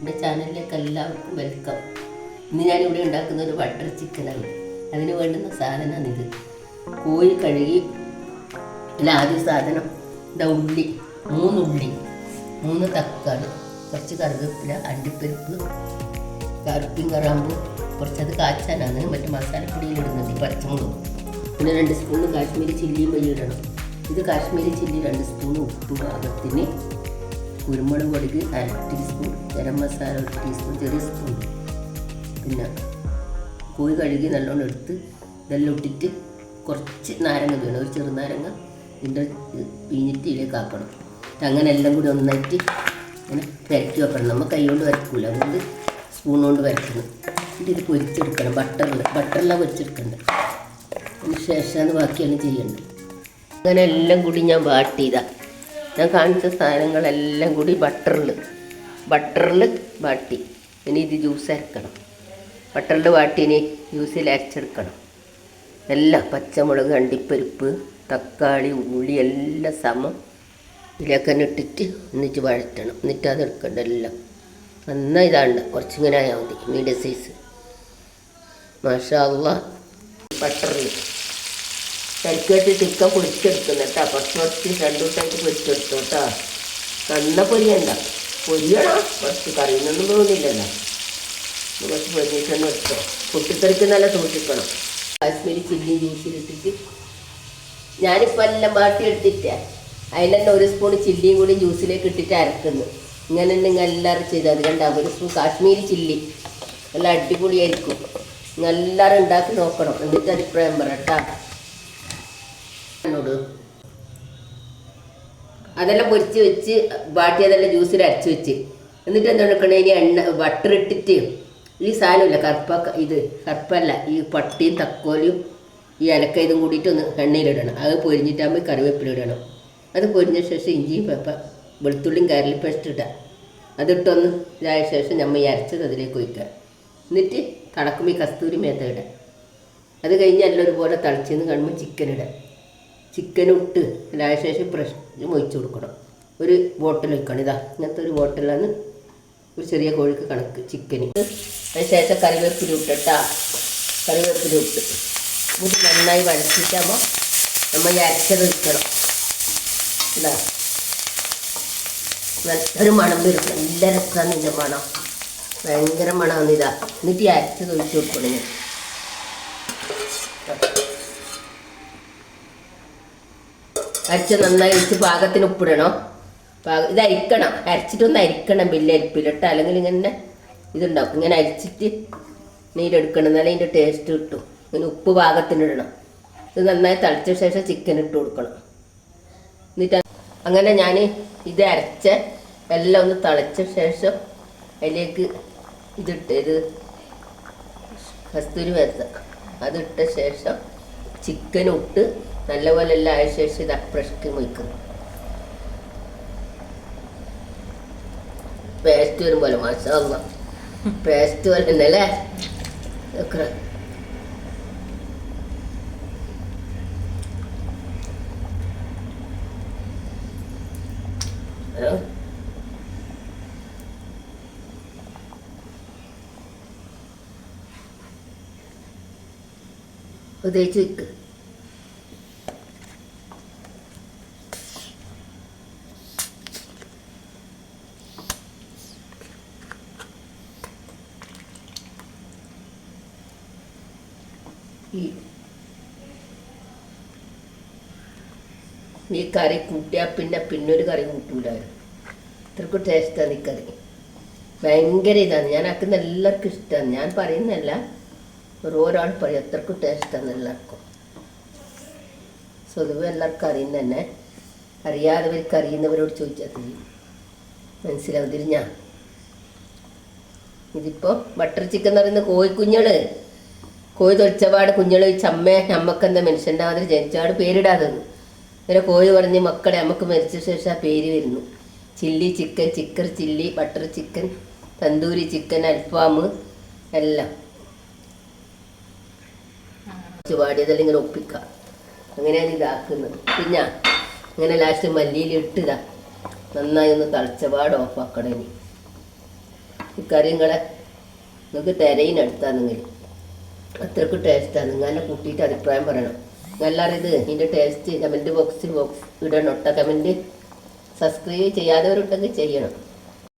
എന്റെ ചാനലിലേക്ക് എല്ലാവർക്കും വെൽക്കം ഇന്ന് ഞാനിവിടെ ഉണ്ടാക്കുന്ന ഒരു ബട്ടർ ചിക്കനാണ് അതിന് വേണ്ടുന്ന സാധനമാണ് ഇത്. കോഴി കഴുകി ഇതിൽ ആദ്യ സാധനം ഇതാ ഉള്ളി മൂന്നുള്ളി മൂന്ന് തക്കാളി കുറച്ച് കറിവേപ്പില അണ്ടിപ്പരിപ്പ് കറുപ്പും കറാമ്പും കുറച്ചത് കാച്ചാനാണ് മറ്റു മസാലപ്പൊടിയിലിടുന്നത് പച്ചമുളക്. പിന്നെ രണ്ട് സ്പൂണ് കാശ്മീരി ചില്ലിയും വഴി ഇടണം. ഇത് കാശ്മീരി ചില്ലി രണ്ട് സ്പൂൺ ഉപ്പ് പാകത്തിന് കുരുമുളക് പൊടിക്ക് അര ടീസ്പൂൺ ഗരം മസാല ഒരു ടീസ്പൂൺ ചെറിയ സ്പൂൺ പിന്നെ കോഴി കഴുകി നല്ലോണം എടുത്ത് ഇതെല്ലാം ഇട്ടിട്ട് കുറച്ച് നാരങ്ങ വീണം. ഒരു ചെറുനാരങ്ങ ഇതിന്റെ പീഞ്ഞിട്ട് ഇതിലേക്ക് ആക്കണം. അങ്ങനെ എല്ലാം കൂടി ഒന്നായിട്ട് ഇങ്ങനെ പെരക്കി വെക്കണം. നമ്മൾ കൈ കൊണ്ട് വരക്കൂല. അതുകൊണ്ട് സ്പൂൺ കൊണ്ട് വരക്കുന്നു എന്നിട്ട് ഇത് പൊരിച്ചെടുക്കണം. ബട്ടറിൽ ബട്ടറെല്ലാം പൊരിച്ചെടുക്കണ്ട. അതിന് ശേഷമാണ് ബാക്കിയെല്ലാം ചെയ്യേണ്ടത്. അങ്ങനെ എല്ലാം കൂടി ഞാൻ വാട്ടിയതാ ഞാൻ കാണിച്ച സാധനങ്ങളെല്ലാം കൂടി ബട്ടറിൽ ബട്ടറിൽ വാട്ടി. ഇനി ഇത് ജ്യൂസ് അരക്കണം. ബട്ടറിൽ വാട്ടി ഇനി ജ്യൂസിൽ അരച്ചെടുക്കണം. എല്ലാം പച്ചമുളക് അണ്ടിപ്പരിപ്പ് തക്കാളി ഉള്ളി എല്ലാം സമം ഇതിലേക്ക് ഇട്ടിട്ട് എന്നിട്ട് വഴറ്റണം. എന്നിട്ട് അത് എടുക്കണ്ട എല്ലാം. നന്നായി ഇതാണ്ട. കുറച്ചിങ്ങനെ ആയാൽ മതി. മീഡിയം സൈസ് മാഷാ ബട്ടറിൽ കരിക്കേട്ട് ചിക്കൻ പൊരിച്ചെടുക്കുന്നു കേട്ടോ. കുറച്ച് കുറച്ച് രണ്ടു ദിവസമായിട്ട് പൊരിച്ചെടുത്തു കേട്ടോ. നന്ന പൊരിയണ്ട. പൊരിയണോ കുറച്ച് കറിയുന്നൊന്നും തോന്നില്ലല്ലോ. കുറച്ച് പൊരിഞ്ഞിട്ടൊന്നും എടുത്തോ പൊട്ടിത്തെറിക്ക് നല്ല സൂക്ഷിക്കണം. കാശ്മീരി ചില്ലി ജ്യൂസിലിട്ടിട്ട് ഞാനിപ്പോൾ എല്ലാം മാറ്റി എടുത്തിട്ട്. അതിൽ തന്നെ ഒരു സ്പൂൺ ചില്ലിയും കൂടി ജ്യൂസിലേക്ക് ഇട്ടിട്ട് അരക്കുന്നു. ഇങ്ങനെ നിങ്ങൾ എല്ലാവരും ചെയ്താൽ മതി. രണ്ടാം ഒരു സ്പൂൺ കാശ്മീരി ചില്ലി. നല്ല അടിപൊളിയായിരിക്കും. എല്ലാവരും ഉണ്ടാക്കി നോക്കണം. എന്നിട്ട് അഭിപ്രായം പറയട്ടാ അതെല്ലാം പൊരിച്ച് വെച്ച് ബാട്ടി അതെല്ലാം ജ്യൂസിൽ അരച്ച് വെച്ച്. എന്നിട്ട് എന്താ എടുക്കണേ ഇനി എണ്ണ ബട്ടർ ഇട്ടിട്ട് ഈ സാധനമില്ല കറുപ്പ ഇത് കറുപ്പല്ല ഈ പട്ടിയും തക്കോലും ഈ അലക്ക ഇതും കൂടിയിട്ട് ഒന്ന് എണ്ണയിലിടണം. അത് പൊരിഞ്ഞിട്ടാകുമ്പോൾ കറിവേപ്പില ഇടണം. അത് പൊരിഞ്ഞ ശേഷം ഇഞ്ചിയും പേപ്പ വെളുത്തുള്ളിയും കരളി പേസ്റ്റ് ഇടുക അതിട്ടൊന്ന് ഇതായ ശേഷം നമ്മൾ ഈ അരച്ചത് അതിലേക്ക് ഒഴിക്കുക. എന്നിട്ട് തളക്കുമ്പോൾ ഈ കസ്തൂരി മേത്ത ഇടാം. അത് കഴിഞ്ഞ് എല്ലാം ഒരുപോലെ തിളച്ചെന്ന് കാണുമ്പോൾ ചിക്കൻ ഇടുക ചിക്കൻ ഇട്ട് ഇതായ ശേഷം പ്രശ്നം ഒഴിച്ചു കൊടുക്കണം. ഒരു ബോട്ടിൽ വെക്കണം ഇതാ ഇങ്ങനത്തെ ഒരു ബോട്ടിലാണ് ഒരു ചെറിയ കോഴിക്ക് കണക്ക് ചിക്കൻ അതിന് ശേഷം കറിവേപ്പില ഇട്ടിട്ടാ കറിവേപ്പില ഇട്ട്. ഇത് നന്നായി വരച്ചിട്ടാകുമ്പോൾ നമ്മൾ അരച്ചത് വെക്കണം ഇതാ. നല്ലൊരു മണം വരും. നല്ല രസമാണ് ഇതിന്റെ മണം. ഭയങ്കര മണമാണ് ഇതാ. എന്നിട്ട് ഈ അരച്ചത് ഒഴിച്ചു കൊടുക്കണം ഞാൻ. അരച്ച് നന്നായി വെച്ച് പാകത്തിന് ഉപ്പിടണം. പാക ഇത് അരിക്കണം അരച്ചിട്ടൊന്ന് അരിക്കണം വലിയ ബില്ലരിപ്പിലിട്ട്. അല്ലെങ്കിൽ ഇങ്ങനെ ഇതുണ്ടാവും ഇങ്ങനെ അരിച്ചിട്ട് നീരെടുക്കണം. എന്നാലേ ഇതിന്റെ ടേസ്റ്റ് കിട്ടും. ഇങ്ങനെ ഉപ്പ് പാകത്തിനിടണം. ഇത് നന്നായി തിളച്ച ശേഷം ചിക്കൻ ഇട്ട് കൊടുക്കണം. എന്നിട്ട് അങ്ങനെ ഞാൻ ഇത് അരച്ച എല്ലാം ഒന്ന് തിളച്ച ശേഷം അതിലേക്ക് ഇതിട്ട് ഇത് കസ്തൂരി മേത്ത അതിട്ട ശേഷം ചിക്കൻ ഇട്ട് നല്ലപോലെ എല്ലാം ആയ ശേഷം ഇത് അപ്രഷ്ക്ക് വയ്ക്കുന്നു പേസ്റ്റ് വരും പോലെ മാഷാ പേസ്റ്റ് പോലെ തന്നെ അല്ലേ ഒക്കെ ഉദയിച്ച് ഈ കറി കൂട്ടിയാൽ പിന്നെ പിന്നൊരു കറി കൂട്ടൂലായിരുന്നു. ഇത്രക്കും ടേസ്റ്റാണ് ഈ കറി. ഭയങ്കര ഇതാണ്. ഞാൻ ആക്കുന്ന എല്ലാവർക്കും ഇഷ്ടമാണ് ഞാൻ പറയുന്നതല്ല ഓരോരാൾ പറയും അത്രക്കും ടേസ്റ്റാണ് എല്ലാവർക്കും. സ്വതവേ എല്ലാവർക്കും അറിയുന്ന തന്നെ. അറിയാത്തവർക്ക് അറിയുന്നവരോട് ചോദിച്ചാൽ തീ മനസ്സിലാവും. തിരിഞ്ഞാ ഇതിപ്പോൾ ബട്ടർ ചിക്കൻ എന്ന് പറയുന്ന കോഴിക്കുഞ്ഞുങ്ങൾ കോഴി തൊളിച്ചപാട് കുഞ്ഞുങ്ങൾ ചമ്മേ നമ്മക്കെന്താ മനുഷ്യന്റെ മാതിരി ജനിച്ചാട് പേരിടാതെന്ന് ഇങ്ങനെ കോഴി പറഞ്ഞ് മക്കളെ നമുക്ക് മരിച്ച ശേഷം ആ പേര് വരുന്നു. Chilli chicken ചിക്കർ chilli butter chicken tandoori chicken അൽഫാം എല്ലാം. ചുവാടിയതെല്ലാം ഇങ്ങനെ ഒപ്പിക്കാം. അങ്ങനെയാണ് ഇതാക്കുന്നത്. പിന്നെ അങ്ങനെ ലാസ്റ്റ് മല്ലിയിൽ ഇട്ടിതാ. നന്നായി ഒന്ന് തളിച്ചപാട് ഓഫാക്കണം ഇനി. ഈ കറി നിങ്ങളെ നിങ്ങൾക്ക് തിരയിനെടുത്താണെങ്കിൽ അത്രയ്ക്ക് ടേസ്റ്റാണ് നിങ്ങളെ കൂട്ടിയിട്ട് അഭിപ്രായം പറയണം. എല്ലാവരും ഇത് ഇതിന്റെ ടേസ്റ്റ് കമന്റ് ബോക്സിൽ ബോക്സ് ഇടണം കേട്ടോ കമന്റ് സബ്സ്ക്രൈബ് ചെയ്യാതെ ചെയ്യാത്തവരുണ്ടെങ്കിൽ ചെയ്യണം.